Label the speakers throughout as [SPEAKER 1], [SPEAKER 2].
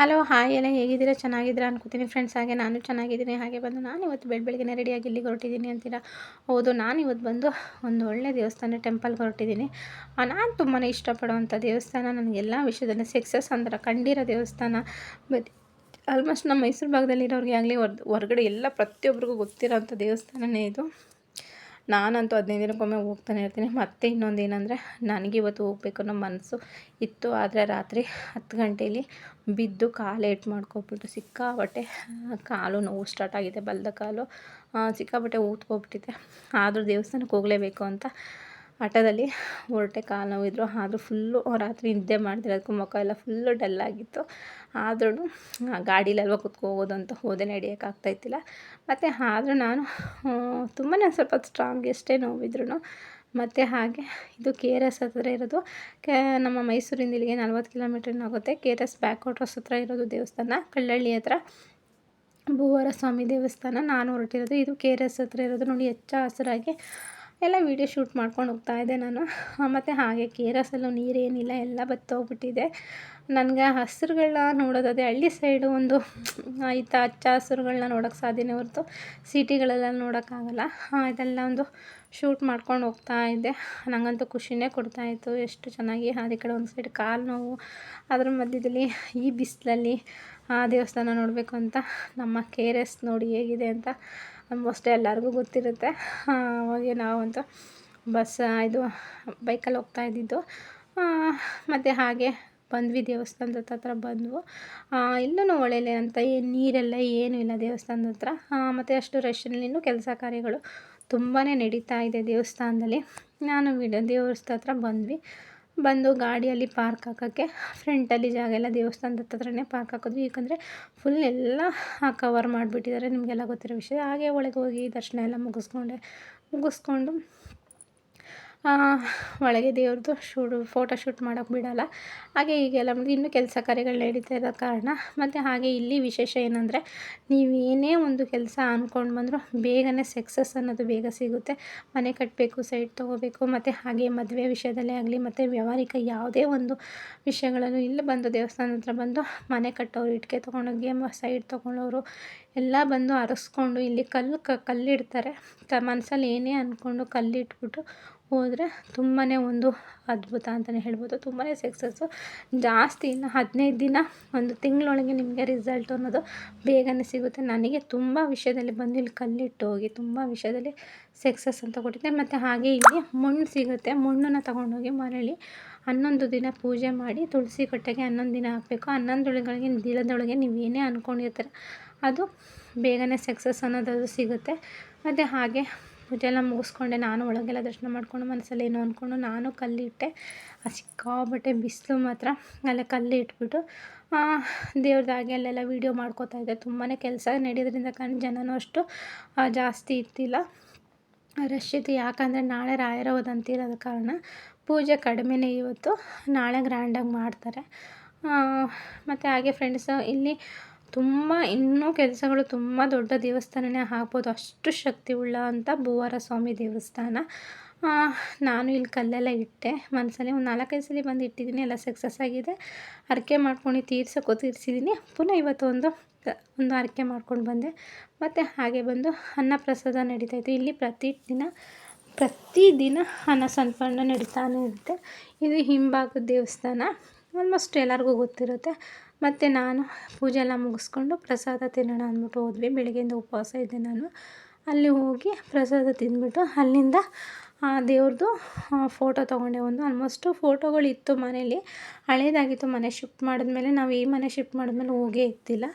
[SPEAKER 1] Hello, hi ಎಲ್ಲ ಹೇಗಿದ್ದೀರಾ? ಚೆನ್ನಾಗಿದ್ದೀರಾ ಅನ್ಕೋತೀನಿ ಫ್ರೆಂಡ್ಸ್ ಹಾಗೆ ನಾನು ಚೆನ್ನಾಗಿದ್ದೀನಿ. ಹಾಗೆ ಬಂದು ನಾನು ಇವತ್ತು ಬೆಳ್ ಬೆಳಗ್ಗೆ ರೆಡಿಯಾಗಿ ಇಲ್ಲಿಗೆ ಹೊರಟಿದ್ದೀನಿ ಅಂತೀರಾ? ಹೌದು, ನಾನು ಇವತ್ತು ಬಂದು ಒಂದು ಒಳ್ಳೆಯ ದೇವಸ್ಥಾನ ಟೆಂಪಲ್ಗೆ ಹೊರಟಿದ್ದೀನಿ. ನಾನು ತುಂಬಾ ಇಷ್ಟಪಡುವಂಥ ದೇವಸ್ಥಾನ ನನಗೆಲ್ಲ ವಿಷಯದಲ್ಲಿ ಸಕ್ಸಸ್ ಅಂದ್ರೆ ಕಂಡಿರೋ ದೇವಸ್ಥಾನ. ಬಟ್ ಆಲ್ಮೋಸ್ಟ್ ನಮ್ಮ ಮೈಸೂರು ಭಾಗದಲ್ಲಿರೋರಿಗೆ ಆಗಲಿ ಹೊರಗಡೆ ಎಲ್ಲ ಪ್ರತಿಯೊಬ್ಬರಿಗೂ ಗೊತ್ತಿರೋಂಥ ದೇವಸ್ಥಾನವೇ ಇದು. ನಾನಂತೂ ಹದಿನೈದು ದಿನಕ್ಕೊಮ್ಮೆ ಹೋಗ್ತಾನೆ ಇರ್ತೀನಿ. ಮತ್ತು ಇನ್ನೊಂದು ಏನಂದರೆ ನನಗೆ ಇವತ್ತು ಹೋಗ್ಬೇಕು ಅನ್ನೋ ಮನಸ್ಸು ಇತ್ತು. ಆದರೆ ರಾತ್ರಿ ಹತ್ತು ಗಂಟೇಲಿ ಬಿದ್ದು ಕಾಲು ಏಟು ಮಾಡ್ಕೊಬಿಟ್ಟು ಸಿಕ್ಕಾಬಟ್ಟೆ ಕಾಲು ನೋವು ಸ್ಟಾರ್ಟ್ ಆಗಿದೆ, ಬಲದ ಕಾಲು. ಸಿಕ್ಕಾಬಟ್ಟೆ ಊದ್ಕೊಬಿಟ್ಟಿದೆ. ಆದರೂ ದೇವಸ್ಥಾನಕ್ಕೆ ಹೋಗಲೇಬೇಕು ಅಂತ ಆಟೋದಲ್ಲಿ ಹೊರಟೆ ಕಾಲು ನೋವಿದ್ರು ಆದರೂ ಫುಲ್ಲು ರಾತ್ರಿ ನಿದ್ದೆ ಮಾಡ್ತಿರೋದಕ್ಕೂ ಮುಖ ಎಲ್ಲ ಫುಲ್ಲು ಡಲ್ಲಾಗಿತ್ತು ಆದ್ರೂ ಗಾಡೀಲಿ ಅಲ್ವ ಹೋಗೋದು ಅಂತ ಹೋದೆ ನಡೆಯೋಕ್ಕಾಗ್ತಾಯಿತ್ತಿಲ್ಲ ಮತ್ತು ಆದರೂ ನಾನು ತುಂಬಾ ಸ್ವಲ್ಪ ಸ್ಟ್ರಾಂಗ್ ಎಷ್ಟೇ ನೋವಿದ್ರು ಮತ್ತು ಹಾಗೆ ಇದು ಕೆ ಆರ್ ಎಸ್ ಹತ್ರ ಇರೋದು. ಕೆ, ನಮ್ಮ ಮೈಸೂರಿಂದ ಇಲ್ಲಿಗೆ ನಲ್ವತ್ತು ಕಿಲೋಮೀಟ್ರ್ ಆಗುತ್ತೆ K R S back waters ಹತ್ರ ಇರೋದು ದೇವಸ್ಥಾನ, ಕಳ್ಳಳ್ಳಿ ಹತ್ರ. ಭೂವರ ಸ್ವಾಮಿ ದೇವಸ್ಥಾನ, ನಾನು ಹೊರಟಿರೋದು. ಇದು ಕೆ ಆರ್ ಎಸ್ ಹತ್ರ ಇರೋದು. ನೋಡಿ ಹೆಚ್ಚ ಹಸಿರಾಗಿ ಎಲ್ಲ ವೀಡಿಯೋ ಶೂಟ್ ಮಾಡ್ಕೊಂಡು ಹೋಗ್ತಾ ಇದ್ದೆ ನಾನು. ಮತ್ತು ಹಾಗೆ ಕೆ ಆರ್ ಎಸ್ಸಲ್ಲೂ ನೀರೇನಿಲ್ಲ, ಎಲ್ಲ ಬತ್ತೋಗ್ಬಿಟ್ಟಿದೆ. ನನಗೆ ಹಸ್ರುಗಳನ್ನ ನೋಡೋದದೇ ಹಳ್ಳಿ ಸೈಡು ಒಂದು ಆಯ್ತಾ ಹಚ್ಚ ಹಸ್ರುಗಳ್ನ ನೋಡೋಕ್ಕೆ ಸಾಧ್ಯನೇ ಹೊರತು ಸಿಟಿಗಳೆಲ್ಲ ನೋಡೋಕ್ಕಾಗಲ್ಲ. ಇದೆಲ್ಲ ಒಂದು ಶೂಟ್ ಮಾಡ್ಕೊಂಡು ಹೋಗ್ತಾ ಇದ್ದೆ. ನನಗಂತೂ ಖುಷಿನೇ ಕೊಡ್ತಾಯಿತ್ತು ಎಷ್ಟು ಚೆನ್ನಾಗಿ ಅದೇ ಕಡೆ ಒಂದು ಸೈಡ್ ಕಾಲು ನೋವು, ಅದ್ರ ಮಧ್ಯದಲ್ಲಿ ಈ ಬಿಸಿಲಲ್ಲಿ ಆ ದೇವಸ್ಥಾನ ನೋಡಬೇಕು ಅಂತ, ನಮ್ಮ ಕೆ ಆರ್ ಎಸ್ ನೋಡಿ ಹೇಗಿದೆ ಅಂತ ಆಲ್ಮೋಸ್ಟ್ ಎಲ್ಲರಿಗೂ ಗೊತ್ತಿರುತ್ತೆ. ಅವಾಗೆ ನಾವಂತೂ ಬಸ್, ಇದು ಬೈಕಲ್ಲಿ ಹೋಗ್ತಾ ಇದ್ದಿದ್ದು. ಮತ್ತು ಹಾಗೆ ಬಂದ್ವಿ ದೇವಸ್ಥಾನದ ಹತ್ರ ಬಂದವು. ಇಲ್ಲೂ ಒಳ್ಳೆಯ ಅಂತ ಏನು ನೀರೆಲ್ಲ ಏನೂ ಇಲ್ಲ ದೇವಸ್ಥಾನದ ಹತ್ರ. ಮತ್ತು ಅಷ್ಟು ರಶ್ನಲ್ಲಿ ಇನ್ನೂ ಕೆಲಸ ಕಾರ್ಯಗಳು ತುಂಬಾ ನಡೀತಾ ಇದೆ ದೇವಸ್ಥಾನದಲ್ಲಿ. ನಾನು ವಿಡ ದೇವಸ್ಥಾನ ಹತ್ರ ಬಂದ್ವಿ. ಬಂದು ಗಾಡಿಯಲ್ಲಿ ಪಾರ್ಕ್ ಹಾಕೋಕ್ಕೆ ಫ್ರಂಟಲ್ಲಿ ಜಾಗ ಎಲ್ಲ ದೇವಸ್ಥಾನದ ಹತ್ರನೇ ಪಾರ್ಕ್ ಹಾಕಿದ್ವಿ. ಏಕೆಂದರೆ ಫುಲ್ ಎಲ್ಲ ಕವರ್ ಮಾಡಿಬಿಟ್ಟಿದ್ದಾರೆ. ನಿಮಗೆಲ್ಲ ಗೊತ್ತಿರೋ ವಿಷಯ. ಹಾಗೆ ಒಳಗೆ ಹೋಗಿ ದರ್ಶನ ಎಲ್ಲ ಮುಗಿಸ್ಕೊಂಡೆ. ಮುಗಿಸ್ಕೊಂಡು ಒಳಗೆ ದೇವ್ರದ್ದು ಶೂಡು ಫೋಟೋ ಶೂಟ್ ಮಾಡೋಕ್ಕೆ ಬಿಡೋಲ್ಲ. ಹಾಗೆ ಹೀಗೆಲ್ಲ ಇನ್ನೂ ಕೆಲಸ ಕಾರ್ಯಗಳು ನಡೀತಾ ಇರೋ ಕಾರಣ. ಮತ್ತು ಹಾಗೆ ಇಲ್ಲಿ ವಿಶೇಷ ಏನಂದರೆ, ನೀವು ಏನೇ ಒಂದು ಕೆಲಸ ಅಂದ್ಕೊಂಡು ಬಂದರೂ ಬೇಗನೆ ಸಕ್ಸಸ್ ಅನ್ನೋದು ಬೇಗ ಸಿಗುತ್ತೆ. ಮನೆ ಕಟ್ಟಬೇಕು ಸೈಟ್ ತೊಗೋಬೇಕು, ಮತ್ತು ಹಾಗೆ ಮದುವೆ ವಿಷಯದಲ್ಲೇ ಆಗಲಿ, ಮತ್ತು ವ್ಯವಹಾರಿಕ ಯಾವುದೇ ಒಂದು ವಿಷಯಗಳನ್ನು ಇಲ್ಲಿ ಬಂದು ದೇವಸ್ಥಾನ ಹತ್ರ ಬಂದು ಮನೆ ಕಟ್ಟೋರು, ಇಟ್ಟಿಗೆ ತೊಗೊಂಡೋಗಿ ಸೈಟ್ ತೊಗೊಳ್ಳೋರು ಎಲ್ಲ ಬಂದು ಅರಸ್ಕೊಂಡು ಇಲ್ಲಿ ಕಲ್ಲು ಕಲ್ಲಿಡ್ತಾರೆ. ತ ಮನಸ್ಸಲ್ಲಿ ಏನೇ ಅಂದ್ಕೊಂಡು ಕಲ್ಲಿಟ್ಬಿಟ್ಟು ಹೋದರೆ ತುಂಬಾ ಒಂದು ಅದ್ಭುತ ಅಂತಲೇ ಹೇಳ್ಬೋದು. ತುಂಬಾ ಸಕ್ಸಸ್ಸು ಜಾಸ್ತಿ ಇನ್ನು ಹದಿನೈದು ದಿನ ಒಂದು ತಿಂಗಳೊಳಗೆ ನಿಮಗೆ ರಿಸಲ್ಟ್ ಅನ್ನೋದು ಬೇಗನೆ ಸಿಗುತ್ತೆ. ನನಗೆ ತುಂಬ ವಿಷಯದಲ್ಲಿ ಬಂದು ಇಲ್ಲಿ ಕಲ್ಲಿಟ್ಟು ಹೋಗಿ ತುಂಬ ವಿಷಯದಲ್ಲಿ ಸಕ್ಸಸ್ ಅಂತ ಕೊಟ್ಟಿದ್ದೆ. ಮತ್ತು ಹಾಗೆ ಇಲ್ಲಿ ಮಣ್ಣು ಸಿಗುತ್ತೆ. ಮಣ್ಣನ್ನು ತಗೊಂಡೋಗಿ ಮರಳಿ ಹನ್ನೊಂದು ದಿನ ಪೂಜೆ ಮಾಡಿ ತುಳಸಿ ಕಟ್ಟೆಗೆ ಹನ್ನೊಂದು ದಿನ ಹಾಕಬೇಕು. ಹನ್ನೊಂದೊಳಗಳಿಗೆ ದಿನದೊಳಗೆ ನೀವು ಏನೇ ಅಂದ್ಕೊಂಡಿರ್ತೀರ ಅದು ಬೇಗನೆ ಸಕ್ಸಸ್ ಅನ್ನೋದು ಸಿಗುತ್ತೆ. ಮತ್ತು ಹಾಗೆ ಪೂಜೆ ಎಲ್ಲ ಮುಗಿಸ್ಕೊಂಡೆ, ನಾನು ಒಳಗೆಲ್ಲ ದರ್ಶನ ಮಾಡಿಕೊಂಡು ಮನಸ್ಸಲ್ಲಿ ಏನೋ ಅಂದ್ಕೊಂಡು ನಾನು ಕಲ್ಲಿಟ್ಟೆ. ಆ ಸಿಕ್ಕಾಬಟ್ಟೆ ಬಿಸಿಲು ಮಾತ್ರ ಅಲ್ಲೇ ಕಲ್ಲಿಟ್ಬಿಟ್ಟು ಹಾಗೆ ಅಲ್ಲೆಲ್ಲ ವೀಡಿಯೋ ಇದ್ದೆ. ತುಂಬಾ ಕೆಲಸ ನಡೆಯೋದ್ರಿಂದ ಕಾರಣ ಜನನೂ ಅಷ್ಟು ಜಾಸ್ತಿ ಇತ್ತಿಲ್ಲ ರಶ್ ಇತ್ತು. ಯಾಕಂದರೆ ನಾಳೆ ರಾಯರ ಅಂತಿರೋದ ಕಾರಣ ಪೂಜೆ ಕಡಿಮೆನೇ ಇವತ್ತು. ನಾಳೆ ಗ್ರ್ಯಾಂಡಾಗಿ ಮಾಡ್ತಾರೆ. ಮತ್ತು ಹಾಗೆ ಫ್ರೆಂಡ್ಸ್ ಇಲ್ಲಿ ತುಂಬ ಇನ್ನೂ ಕೆಲಸಗಳು ತುಂಬ ದೊಡ್ಡ ದೇವಸ್ಥಾನನೇ ಆಗ್ಬೋದು. ಅಷ್ಟು ಶಕ್ತಿ ಉಳ್ಳ ಅಂತ ಭೂವಾರ ಸ್ವಾಮಿ ದೇವಸ್ಥಾನ ನಾನು ಇಲ್ಲಿ ಕಲ್ಲೆಲ್ಲ ಇಟ್ಟೆ. ಮನಸ್ಸಲ್ಲಿ ಒಂದು ನಾಲ್ಕೈದು ಸಲ ಬಂದು ಇಟ್ಟಿದ್ದೀನಿ ಎಲ್ಲ ಸಕ್ಸಸ್ ಆಗಿದೆ. ಹರಕೆ ಮಾಡ್ಕೊಂಡು ತೀರ್ಸೋಕ್ಕೂ ತೀರಿಸಿದ್ದೀನಿ ಪುನಃ ಇವತ್ತು ಒಂದು ಒಂದು ಹರಕೆ ಮಾಡ್ಕೊಂಡು ಬಂದೆ. ಮತ್ತು ಹಾಗೆ ಬಂದು ಅನ್ನ ಪ್ರಸಾದ ನಡೀತಾಯಿತ್ತು ಇಲ್ಲಿ ಪ್ರತಿ ದಿನ ಪ್ರತಿದಿನ ಅನ್ನ ಸಂತರ್ಪಣೆ ನಡೀತಾನೆ ಇರುತ್ತೆ. ಇದು ಹಿಂಭಾಗದ ದೇವಸ್ಥಾನ. ಆಲ್ಮೋಸ್ಟ್ ಎಲ್ಲರಿಗೂ ಗೊತ್ತಿರುತ್ತೆ. ಮತ್ತು ನಾನು ಪೂಜೆ ಎಲ್ಲ ಮುಗಿಸ್ಕೊಂಡು ಪ್ರಸಾದ ತಿನ್ನೋಣ ಅಂದ್ಬಿಟ್ಟು ಹೋದ್ವಿ. ಬೆಳಗ್ಗೆಯಿಂದ ಉಪವಾಸ ಇದ್ದೆ ನಾನು. ಅಲ್ಲಿ ಹೋಗಿ ಪ್ರಸಾದ ತಿಂದ್ಬಿಟ್ಟು ಅಲ್ಲಿಂದ ದೇವ್ರದ್ದು ಫೋಟೋ ತೊಗೊಂಡೆ ಒಂದು. ಆಲ್ಮೋಸ್ಟು ಫೋಟೋಗಳಿತ್ತು ಮನೇಲಿ. ಹಳೇದಾಗಿತ್ತು ಮನೆ ಶಿಫ್ಟ್ ಮಾಡಿದ್ಮೇಲೆ ನಾವು ಈ ಮನೆ ಶಿಫ್ಟ್ ಮಾಡಿದ್ಮೇಲೆ ಹೋಗೇ ಇತ್ತಿಲ್ಲ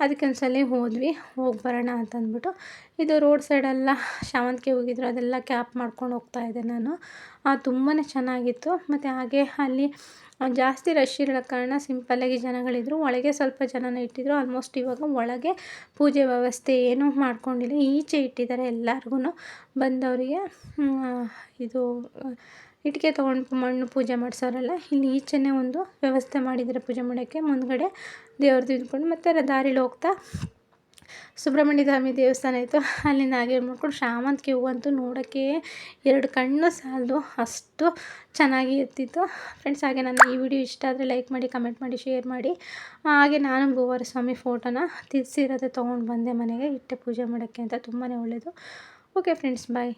[SPEAKER 1] ಅದಕ್ಕೆ ಒಂದು ಸಲ ಹೋದ್ವಿ, ಹೋಗಿ ಬರೋಣ ಅಂತ ಅಂದ್ಬಿಟ್ಟು ಇದು ರೋಡ್ ಸೈಡೆಲ್ಲ ಶಾವಂತಿಗೆ ಹೋಗಿದ್ರು, ಅದೆಲ್ಲ ಕ್ಯಾಪ್ ಮಾಡ್ಕೊಂಡು ಹೋಗ್ತಾಯಿದ್ದೆ ನಾನು. ತುಂಬಾ ಚೆನ್ನಾಗಿತ್ತು. ಮತ್ತು ಹಾಗೆ ಅಲ್ಲಿ ಜಾಸ್ತಿ ರಶ್ ಇರೋ ಕಾರಣ ಸಿಂಪಲ್ಲಾಗಿ ಜನಗಳಿದ್ರು. ಒಳಗೆ ಸ್ವಲ್ಪ ಜನನ ಇಟ್ಟಿದ್ರು. ಆಲ್ಮೋಸ್ಟ್ ಇವಾಗ ಒಳಗೆ ಪೂಜೆ ವ್ಯವಸ್ಥೆ ಏನೂ ಮಾಡ್ಕೊಂಡಿಲ್ಲ. ಈಚೆ ಇಟ್ಟಿದ್ದಾರೆ ಎಲ್ಲರಿಗೂ ಬಂದವರಿಗೆ ಇದು ಇಟ್ಟಿಗೆ ತೊಗೊಂಡು ಮಣ್ಣು ಪೂಜೆ ಮಾಡಿಸೋರಲ್ಲ, ಇಲ್ಲಿ ಈಚೆನೇ ಒಂದು ವ್ಯವಸ್ಥೆ ಮಾಡಿದ್ದಾರೆ ಪೂಜೆ ಮಾಡೋಕ್ಕೆ. ಮುಂದ್ಗಡೆ ದೇವ್ರದ್ದು ಇದ್ಕೊಂಡು ಮತ್ತು ದಾರಿಲಿ ಹೋಗ್ತಾ ಸುಬ್ರಹ್ಮಣ್ಯ ಸ್ವಾಮಿ ದೇವಸ್ಥಾನ ಇತ್ತು. ಅಲ್ಲಿಂದ ಹಾಗೆ ಮಾಡ್ಕೊಂಡು ಶಾಮಂತಿಗೆ ಹೂವಂತೂ ನೋಡೋಕ್ಕೆ ಎರಡು ಕಣ್ಣು ಸಾಲದು, ಅಷ್ಟು ಚೆನ್ನಾಗಿ ಇರ್ತಿತ್ತು ಫ್ರೆಂಡ್ಸ್ ಹಾಗೆ ನನ್ನ ಈ ವಿಡಿಯೋ ಇಷ್ಟ ಆದರೆ ಲೈಕ್ ಮಾಡಿ, ಕಮೆಂಟ್ ಮಾಡಿ, ಶೇರ್ ಮಾಡಿ. ಹಾಗೆ ನಾನು ಗೋವಾರ ಸ್ವಾಮಿ ಫೋಟೋನ ತಿರ್ಸಿರೋದೇ ತೊಗೊಂಡು ಬಂದೆ ಮನೆಗೆ, ಇಟ್ಟೆ ಪೂಜೆ ಮಾಡೋಕ್ಕೆ ಅಂತ ತುಂಬಾ ಒಳ್ಳೆಯದು ಓಕೆ ಫ್ರೆಂಡ್ಸ್ ಬಾಯ್